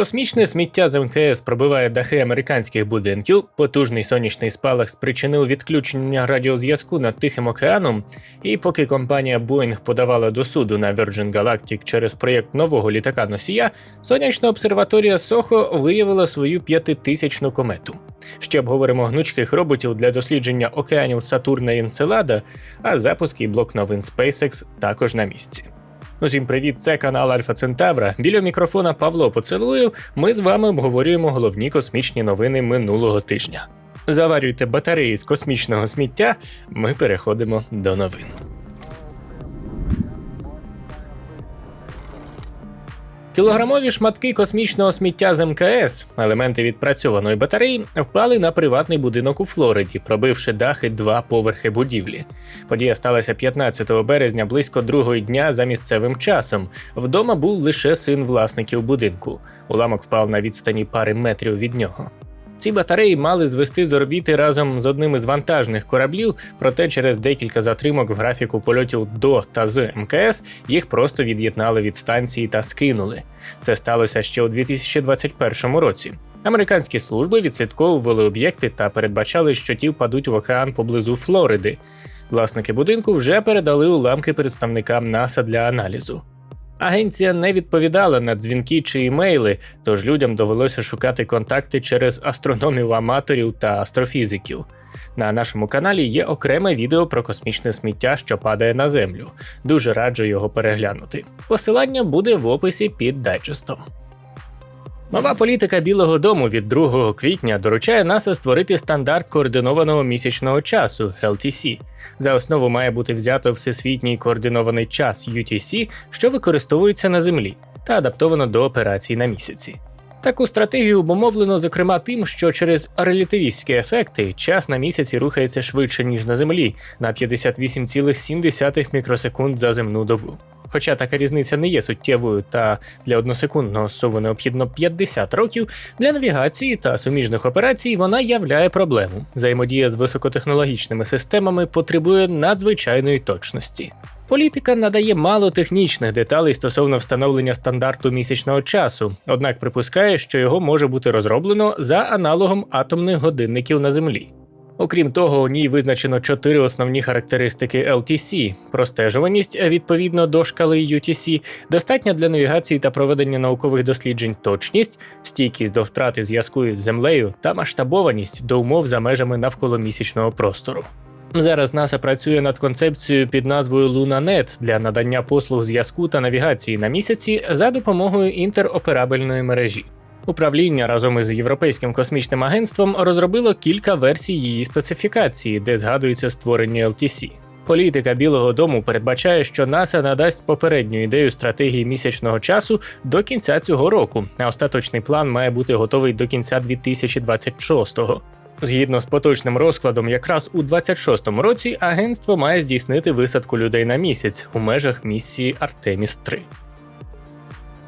Космічне сміття з МКС пробиває дахи американських будинків. Потужний сонячний спалах спричинив відключення радіозв'язку над Тихим океаном. І поки компанія Boeing подавала до суду на Virgin Galactic через проєкт нового літака носія, сонячна обсерваторія Сохо виявила свою п'ятитисячну комету. Ще обговоримо гнучких роботів для дослідження океанів Сатурна і Енцелада, а запуск і блок новин SpaceX також на місці. Усім привіт, це канал Альфа Центавра. Біля мікрофона Павло Поцелую. Ми з вами обговорюємо головні космічні новини минулого тижня. Заварюйте батареї з космічного сміття. Ми переходимо до новин. Кілограмові шматки космічного сміття з МКС, елементи відпрацьованої батареї, впали на приватний будинок у Флориді, пробивши дахи два поверхи будівлі. Подія сталася 15 березня близько другої дня за місцевим часом. Вдома був лише син власників будинку. Уламок впав на відстані пари метрів від нього. Ці батареї мали звести з орбіти разом з одним із вантажних кораблів, проте через декілька затримок в графіку польотів до та з МКС їх просто від'єднали від станції та скинули. Це сталося ще у 2021 році. Американські служби відслідковували об'єкти та передбачали, що ті впадуть в океан поблизу Флориди. Власники будинку вже передали уламки представникам НАСА для аналізу. Агенція не відповідала на дзвінки чи імейли, тож людям довелося шукати контакти через астрономів аматорів та астрофізиків. На нашому каналі є окреме відео про космічне сміття, що падає на землю. Дуже раджу його переглянути. Посилання буде в описі під дайджестом. Нова політика Білого Дому від 2 квітня доручає НАСА створити стандарт координованого місячного часу LTC. За основу має бути взято всесвітній координований час UTC, що використовується на Землі, та адаптовано до операцій на місяці. Таку стратегію обумовлено, зокрема, тим, що через релятивістські ефекти час на місяці рухається швидше, ніж на Землі, на 58,7 мікросекунд за земну добу. Хоча така різниця не є суттєвою та для односекундного сову необхідно 50 років, для навігації та суміжних операцій вона являє проблему. Взаємодія з високотехнологічними системами потребує надзвичайної точності. Політика надає мало технічних деталей стосовно встановлення стандарту місячного часу, однак припускає, що його може бути розроблено за аналогом атомних годинників на Землі. Окрім того, у ній визначено чотири основні характеристики LTC: простежуваність відповідно до шкали UTC, достатня для навігації та проведення наукових досліджень точність, стійкість до втрати зв'язку з землею та масштабованість до умов за межами навколомісячного простору. Зараз НАСА працює над концепцією під назвою LunaNet для надання послуг зв'язку та навігації на місяці за допомогою інтероперабельної мережі. Управління разом із Європейським космічним агентством розробило кілька версій її специфікації, де згадується створення LTC. Політика Білого Дому передбачає, що НАСА надасть попередню ідею стратегії місячного часу до кінця цього року, а остаточний план має бути готовий до кінця 2026-го. Згідно з поточним розкладом, якраз у 26-му році агентство має здійснити висадку людей на місяць у межах місії Артеміс 3.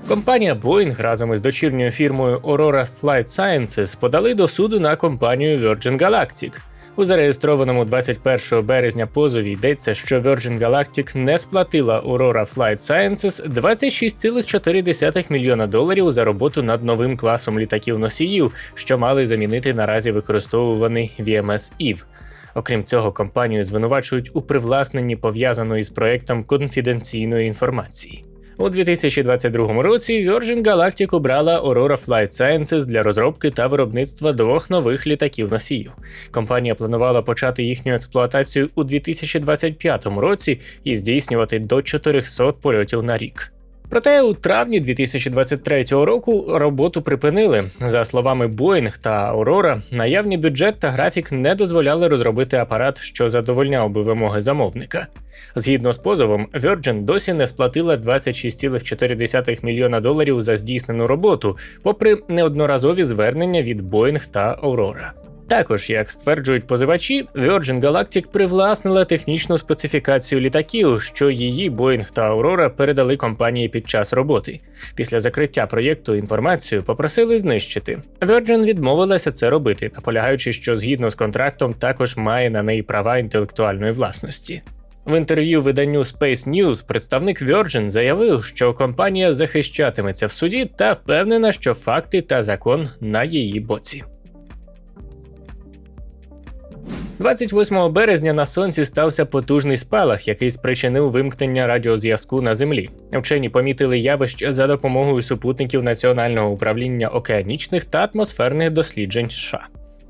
Компанія Boeing разом із дочірньою фірмою Aurora Flight Sciences подали до суду на компанію Virgin Galactic. У зареєстрованому 21 березня позові йдеться, що Virgin Galactic не сплатила Aurora Flight Sciences 26,4 мільйона доларів за роботу над новим класом літаків-носіїв, що мали замінити наразі використовуваний VMS Eve. Окрім цього, компанію звинувачують у привласненні пов'язаної з проектом конфіденційної інформації. У 2022 році Virgin Galactic обрала Aurora Flight Sciences для розробки та виробництва двох нових літаків-носіїв. Компанія планувала почати їхню експлуатацію у 2025 році і здійснювати до 400 польотів на рік. Проте у травні 2023 року роботу припинили. За словами Boeing та Aurora, наявний бюджет та графік не дозволяли розробити апарат, що задовольняв би вимоги замовника. Згідно з позовом, Virgin досі не сплатила 26,4 мільйона доларів за здійснену роботу, попри неодноразові звернення від Boeing та Aurora. Також, як стверджують позивачі, Virgin Galactic привласнила технічну специфікацію літаків, що її Boeing та Aurora передали компанії під час роботи. Після закриття проєкту інформацію попросили знищити. Virgin відмовилася це робити, наполягаючи, що згідно з контрактом також має на неї права інтелектуальної власності. В інтерв'ю виданню Space News представник Virgin заявив, що компанія захищатиметься в суді та впевнена, що факти та закон на її боці. 28 березня на сонці стався потужний спалах, який спричинив вимкнення радіозв'язку на землі. Вчені помітили явище за допомогою супутників Національного управління океанічних та атмосферних досліджень США.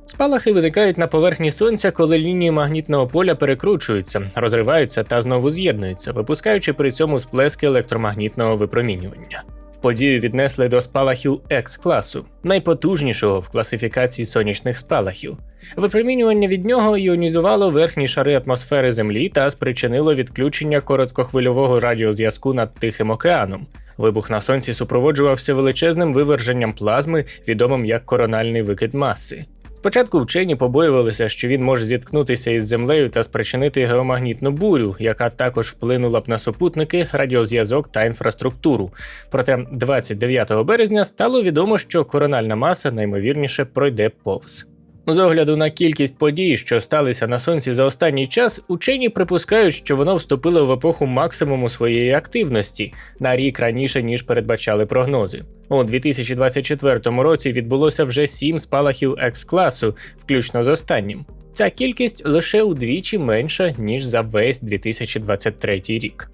Спалахи виникають на поверхні сонця, коли лінії магнітного поля перекручуються, розриваються та знову з'єднуються, випускаючи при цьому сплески електромагнітного випромінювання. Подію віднесли до спалахів X класу, найпотужнішого в класифікації сонячних спалахів. Випромінювання від нього іонізувало верхні шари атмосфери Землі та спричинило відключення короткохвильового радіозв'язку над Тихим океаном. Вибух на сонці супроводжувався величезним виверженням плазми, відомим як корональний викид маси. Спочатку вчені побоювалися, що він може зіткнутися із землею та спричинити геомагнітну бурю, яка також вплинула б на супутники, радіозв'язок та інфраструктуру. Проте 29 березня стало відомо, що корональна маса наймовірніше пройде повз. З огляду на кількість подій, що сталися на сонці за останній час, учені припускають, що воно вступило в епоху максимуму своєї активності на рік раніше ніж передбачали прогнози. У 2024 році відбулося вже сім спалахів X-класу, включно з останнім. Ця кількість лише удвічі менша ніж за весь 2023 рік.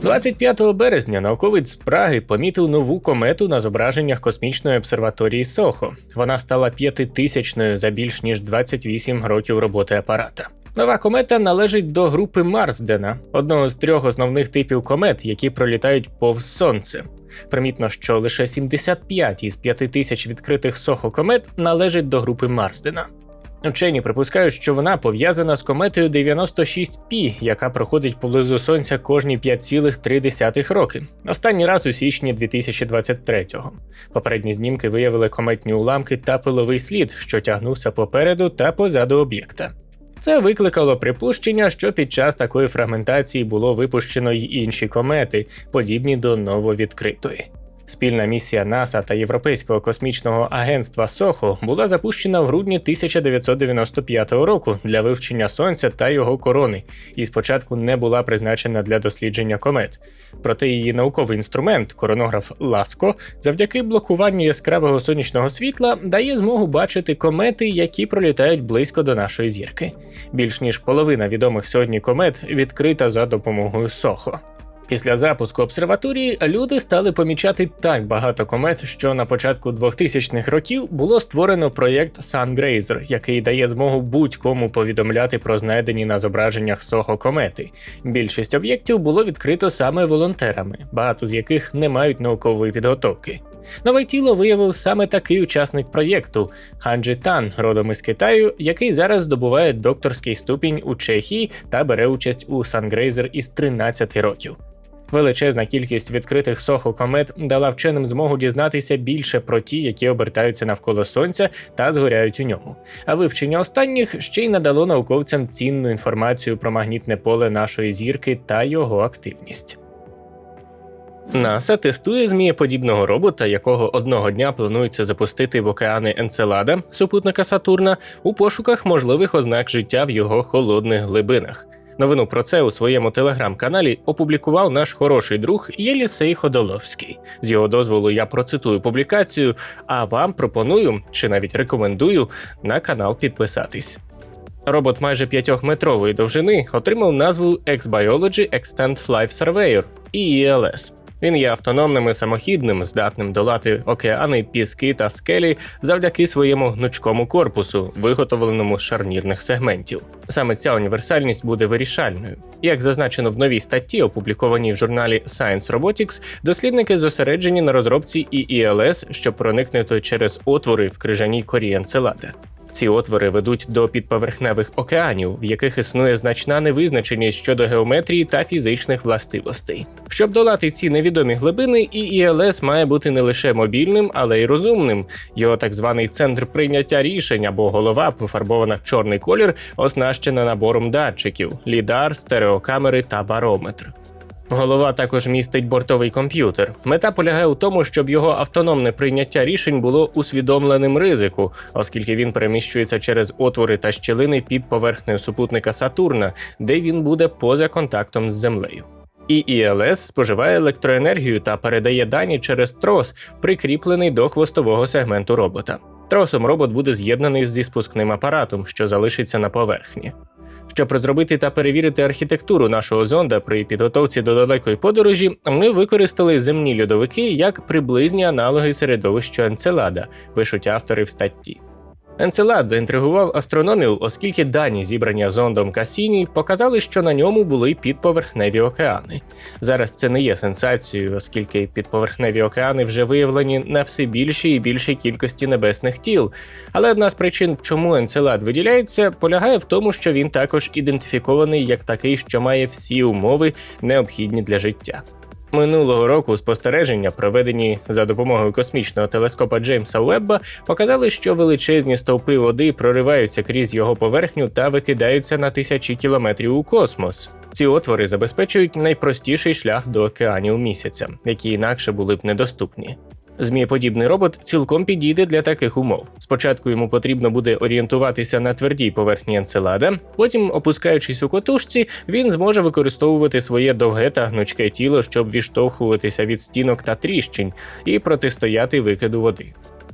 25 березня науковець з Праги помітив нову комету на зображеннях космічної обсерваторії Сохо. Вона стала п'ятитисячною за більш ніж 28 років роботи апарата. Нова комета належить до групи Марсдена, одного з трьох основних типів комет, які пролітають повз сонце. Примітно, що лише 75 із 5 тисяч відкритих сохо комет належать до групи Марсдена. Вчені припускають, що вона пов'язана з кометою 96P, яка проходить поблизу сонця кожні 5,3 роки. Останній раз у січні 2023-го. Попередні знімки виявили кометні уламки та пиловий слід, що тягнувся попереду та позаду об'єкта. Це викликало припущення, що під час такої фрагментації було випущено й інші комети, подібні до нововідкритої. Спільна місія НАСА та Європейського космічного агентства СОХО була запущена в грудні 1995 року для вивчення сонця та його корони, і спочатку не була призначена для дослідження комет. Проте її науковий інструмент, коронограф Ласко, завдяки блокуванню яскравого сонячного світла, дає змогу бачити комети, які пролітають близько до нашої зірки. Більш ніж половина відомих сьогодні комет відкрита за допомогою СОХО. Після запуску обсерваторії люди стали помічати так багато комет, що на початку 2000-х років було створено проєкт SunGrazer, який дає змогу будь-кому повідомляти про знайдені на зображеннях Сохо комети. Більшість об'єктів було відкрито саме волонтерами, багато з яких не мають наукової підготовки. Нове тіло виявив саме такий учасник проєкту Ханджі Тан, родом із Китаю, який зараз здобуває докторський ступінь у Чехії та бере участь у SunGrazer із 13 років. Величезна кількість відкритих соху комет дала вченим змогу дізнатися більше про ті, які обертаються навколо сонця та згоряють у ньому. А вивчення останніх ще й надало науковцям цінну інформацію про магнітне поле нашої зірки та його активність. НАСА тестує змієподібного робота, якого одного дня планується запустити в океани Енцелада, супутника Сатурна, у пошуках можливих ознак життя в його холодних глибинах. Новину про це у своєму телеграм-каналі опублікував наш хороший друг Єлісей Ходоловський. З його дозволу я процитую публікацію, а вам пропоную чи навіть рекомендую на канал підписатись. Робот майже 5-метрової довжини отримав назву X-Biology Extend Life Surveyor EELS. Він є автономним і самохідним, здатним долати океани, піски та скелі завдяки своєму гнучкому корпусу, виготовленому з шарнірних сегментів. Саме ця універсальність буде вирішальною. Як зазначено в новій статті, опублікованій в журналі Science Robotics, дослідники зосереджені на розробці EELS, щоб проникнути через отвори в крижаній корі Енцелада. Ці отвори ведуть до підповерхневих океанів, в яких існує значна невизначеність щодо геометрії та фізичних властивостей. Щоб долати ці невідомі глибини, ІІЛС має бути не лише мобільним, але й розумним. Його так званий центр прийняття рішень або голова, пофарбована в чорний колір, оснащена набором датчиків: лідар, стереокамери та барометр. Голова також містить бортовий комп'ютер. Мета полягає у тому, щоб його автономне прийняття рішень було усвідомленим ризику, оскільки він переміщується через отвори та щілини під поверхнею супутника Сатурна, де він буде поза контактом з землею. І ІЛС споживає електроенергію та передає дані через трос, прикріплений до хвостового сегменту робота. Тросом робот буде з'єднаний зі спускним апаратом, що залишиться на поверхні. Щоб розробити та перевірити архітектуру нашого зонда при підготовці до далекої подорожі, ми використали земні льодовики як приблизні аналоги середовища Енцелада, пишуть автори в статті. Енцелад заінтригував астрономів, оскільки дані, зібрані зондом Касіні, показали, що на ньому були підповерхневі океани. Зараз це не є сенсацією, оскільки підповерхневі океани вже виявлені на все більшій і більшій кількості небесних тіл. Але одна з причин, чому Енцелад виділяється, полягає в тому, що він також ідентифікований як такий, що має всі умови, необхідні для життя. Минулого року спостереження, проведені за допомогою космічного телескопа Джеймса Уебба, показали, що величезні стовпи води прориваються крізь його поверхню та викидаються на тисячі кілометрів у космос. Ці отвори забезпечують найпростіший шлях до океанів місяця, які інакше були б недоступні. Змієподібний робот цілком підійде для таких умов. Спочатку йому потрібно буде орієнтуватися на твердій поверхні енцелада, потім, опускаючись у котушці, він зможе використовувати своє довге та гнучке тіло, щоб відштовхуватися від стінок та тріщин і протистояти викиду води.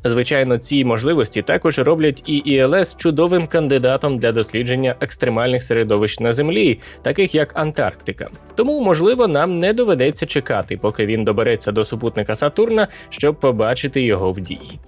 Звичайно, ці можливості також роблять і ІЛС чудовим кандидатом для дослідження екстремальних середовищ на землі, таких як Антарктика. Тому, можливо, нам не доведеться чекати, поки він добереться до супутника Сатурна, щоб побачити його в дії.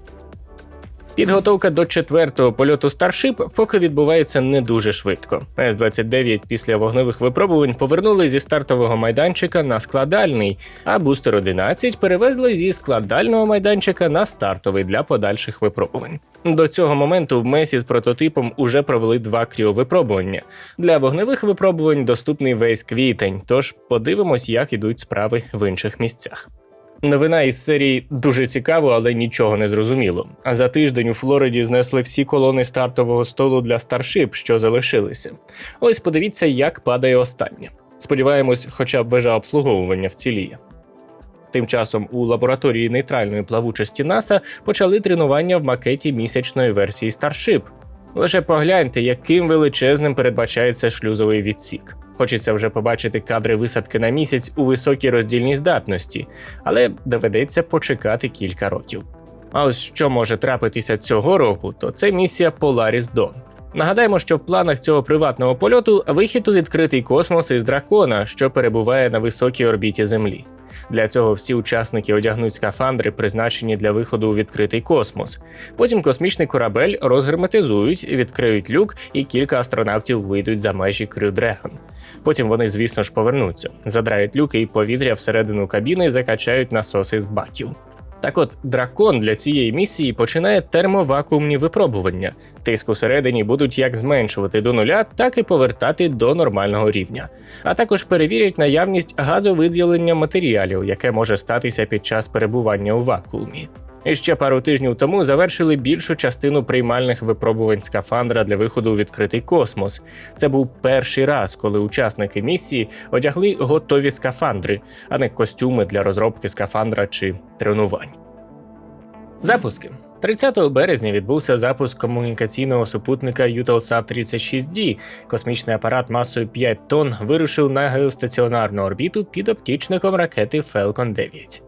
Підготовка до четвертого польоту Starship поки відбувається не дуже швидко. С-29 після вогневих випробувань повернули зі стартового майданчика на складальний, а бустер 11 перевезли зі складального майданчика на стартовий для подальших випробувань. До цього моменту в месі з прототипом уже провели два кріовипробування. Для вогневих випробувань доступний весь квітень, тож подивимось, як ідуть справи в інших місцях. Новина із серії дуже цікаво, але нічого не зрозуміло. А за тиждень у Флориді знесли всі колони стартового столу для старшип, що залишилися. Ось подивіться, як падає останнє. Сподіваємось, хоча б вежа обслуговування вціліє. Тим часом у лабораторії нейтральної плавучості НАСА почали тренування в макеті місячної версії Starship. Лише погляньте, яким величезним передбачається шлюзовий відсік. Хочеться вже побачити кадри висадки на місяць у високій роздільній здатності, але доведеться почекати кілька років. А ось що може трапитися цього року, то це місія Polaris Dawn. Нагадаємо, що в планах цього приватного польоту вихід у відкритий космос із дракона, що перебуває на високій орбіті Землі. Для цього всі учасники одягнуть скафандри, призначені для виходу у відкритий космос. Потім космічний корабель розгерметизують, відкриють люк, і кілька астронавтів вийдуть за межі Крю Dragon. Потім вони, звісно ж, повернуться, задрають люки і повітря всередину кабіни закачають насоси з баків. Так от, дракон для цієї місії починає термовакуумні випробування. Тиск усередині будуть як зменшувати до нуля, так і повертати до нормального рівня. А також перевірять наявність газовиділення матеріалів, яке може статися під час перебування у вакуумі. І ще пару тижнів тому завершили більшу частину приймальних випробувань скафандра для виходу у відкритий космос. Це був перший раз, коли учасники місії одягли готові скафандри, а не костюми для розробки скафандра чи тренувань. Запуски 30 березня відбувся запуск комунікаційного супутника Eutelsat 36D. Космічний апарат масою 5 тонн вирушив на геостаціонарну орбіту під оптічником ракети Falcon 9.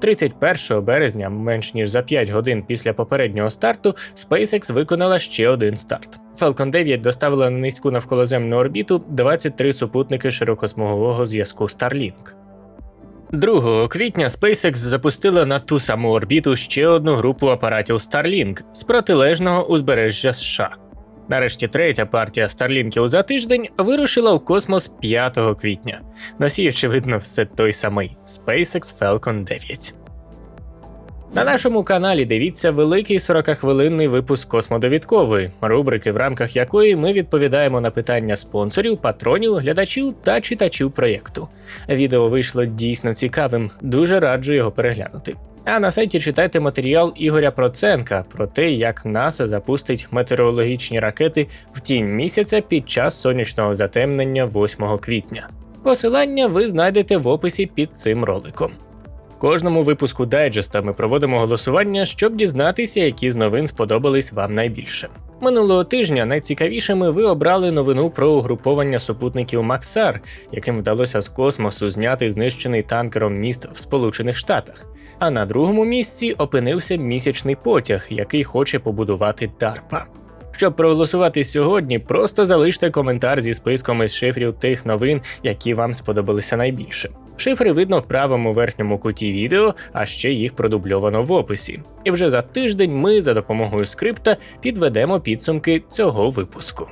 31 березня, менш ніж за 5 годин після попереднього старту, SpaceX виконала ще один старт. Falcon 9 доставила на низьку навколоземну орбіту 23 супутники широкосмугового зв'язку Starlink. 2 квітня SpaceX запустила на ту саму орбіту ще одну групу апаратів Starlink з протилежного узбережжя США. Нарешті третя партія Старлінків за тиждень вирушила в космос 5 квітня. Носій, очевидно, все той самий SpaceX Falcon 9. На нашому каналі дивіться великий 40-хвилинний випуск космодовідкової, рубрики, в рамках якої ми відповідаємо на питання спонсорів, патронів, глядачів та читачів проєкту. Відео вийшло дійсно цікавим, дуже раджу його переглянути. А на сайті читайте матеріал Ігоря Проценка про те, як НАСА запустить метеорологічні ракети в тінь місяця під час сонячного затемнення 8 квітня. Посилання ви знайдете в описі під цим роликом. В кожному випуску дайджеста ми проводимо голосування, щоб дізнатися, які з новин сподобались вам найбільше. Минулого тижня найцікавішими ви обрали новину про угруповання супутників Максар, яким вдалося з космосу зняти знищений танкером міст в Сполучених Штатах. А на другому місці опинився місячний потяг, який хоче побудувати DARPA. Щоб проголосувати сьогодні, просто залиште коментар зі списком із шифрів тих новин, які вам сподобалися найбільше. Шифри видно в правому верхньому куті відео, а ще їх продубльовано в описі. І вже за тиждень ми за допомогою скрипта підведемо підсумки цього випуску.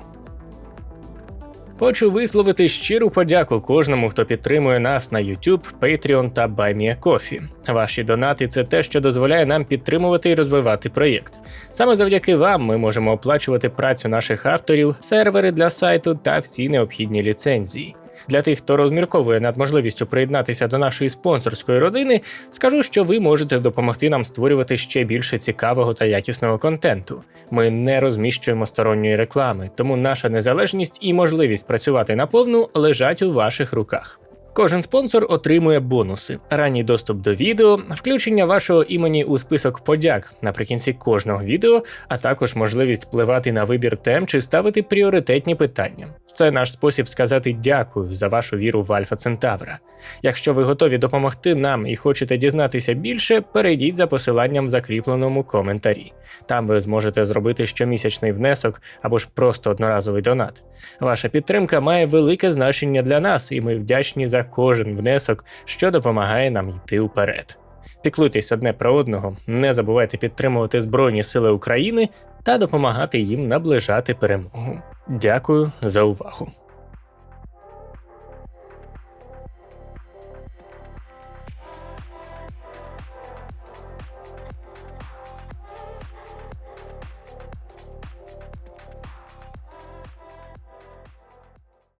Хочу висловити щиру подяку кожному, хто підтримує нас на YouTube, Patreon та BuyMeACoffee. Ваші донати це те, що дозволяє нам підтримувати і розвивати проєкт. Саме завдяки вам ми можемо оплачувати працю наших авторів, сервери для сайту та всі необхідні ліцензії. Для тих, хто розмірковує над можливістю приєднатися до нашої спонсорської родини, скажу, що ви можете допомогти нам створювати ще більше цікавого та якісного контенту. Ми не розміщуємо сторонньої реклами, тому наша незалежність і можливість працювати наповну лежать у ваших руках. Кожен спонсор отримує бонуси: ранній доступ до відео, включення вашого імені у список подяк наприкінці кожного відео, а також можливість впливати на вибір тем чи ставити пріоритетні питання. Це наш спосіб сказати дякую за вашу віру в Альфа Центавра. Якщо ви готові допомогти нам і хочете дізнатися більше, перейдіть за посиланням в закріпленому коментарі. Там ви зможете зробити щомісячний внесок або ж просто одноразовий донат. Ваша підтримка має велике значення для нас, і ми вдячні за кожен внесок, що допомагає нам йти вперед. Піклуйтесь одне про одного, не забувайте підтримувати Збройні Сили України та допомагати їм наближати перемогу. Дякую за увагу.